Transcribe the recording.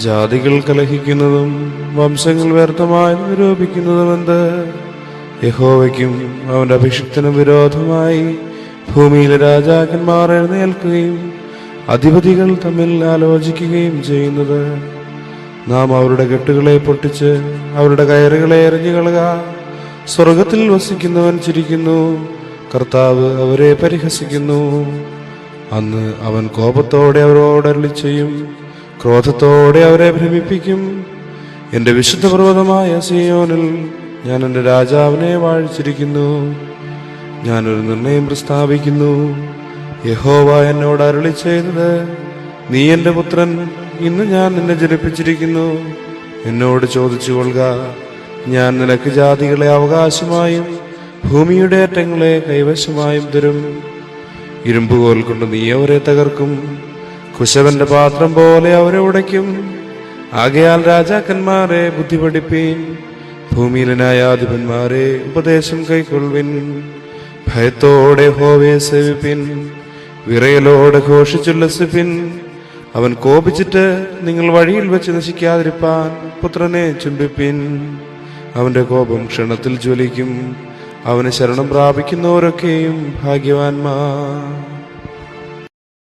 ജാതികൾ കലഹിക്കുന്നതും വംശങ്ങൾ വ്യർത്ഥമായി നിരൂപിക്കുന്നതുമെന്ത്? യഹോവയ്ക്കും അവന്റെ അഭിഷിക്തനും വിരോധമായി ഭൂമിയിലെ രാജാക്കന്മാർ എഴുന്നേൽക്കുകയും അധിപതികൾ തമ്മിൽ ആലോചിക്കുകയും ചെയ്യുന്നത്. നാം അവരുടെ കെട്ടുകളെ പൊട്ടിച്ച് അവരുടെ കയറുകളെ എറിഞ്ഞു കളക സ്വർഗത്തിൽ വസിക്കുന്നവൻ ചിരിക്കുന്നു. കർത്താവ് അവരെ പരിഹസിക്കുന്നു. അന്ന് അവൻ കോപത്തോടെ അവരോട് അരുളി ചെയ്യും. ക്രോധത്തോടെ അവരെ ഭ്രമിപ്പിക്കും. എന്റെ വിശുദ്ധ പർവതമായ സിയോനിൽ ഞാൻ എന്റെ രാജാവിനെ വാഴിച്ചിരിക്കുന്നു. ഞാനൊരു നിർണയം പ്രസ്താവിക്കുന്നു. യഹോവ എന്നോട് അരുളി ചെയ്തത് നീ എന്റെ പുത്രൻ ഇന്ന് ഞാൻ നിന്നെ ജനിപ്പിച്ചിരിക്കുന്നു. എന്നോട് ചോദിച്ചു കൊള്ളുക ഞാൻ നിനക്ക് ജാതികളെ അവകാശമായും ഭൂമിയുടെ അറ്റങ്ങളെ കൈവശമായും തരും. ഇരുമ്പുകോൽ കൊണ്ട് നീ അവരെ തകർക്കും. കുശവന്റെ പാത്രം പോലെ അവരെ ഉടയ്ക്കും. ആകയാൽ രാജാക്കന്മാരെ ബുദ്ധി പഠിപ്പീൻ ഭൂമിയിലനായ അധിപന്മാരെ ഉപദേശം കൈക്കൊള്ളുവിൻ. ഭയത്തോടെ ഹോവയെ സേവിപ്പിൻ. വിറയലോടെ ഘോഷിച്ചുല്ലസിപ്പിൻ അവൻ കോപിച്ചിട്ട് നിങ്ങൾ വഴിയിൽ വെച്ച് നശിക്കാതിരിപ്പാൻ പുത്രനെ ചുംബിപ്പിൻ. അവന്റെ കോപം ക്ഷണത്തിൽ ജ്വലിക്കും. അവന് ശരണം പ്രാപിക്കുന്നവരൊക്കെയും ഭാഗ്യവാന്മാർ.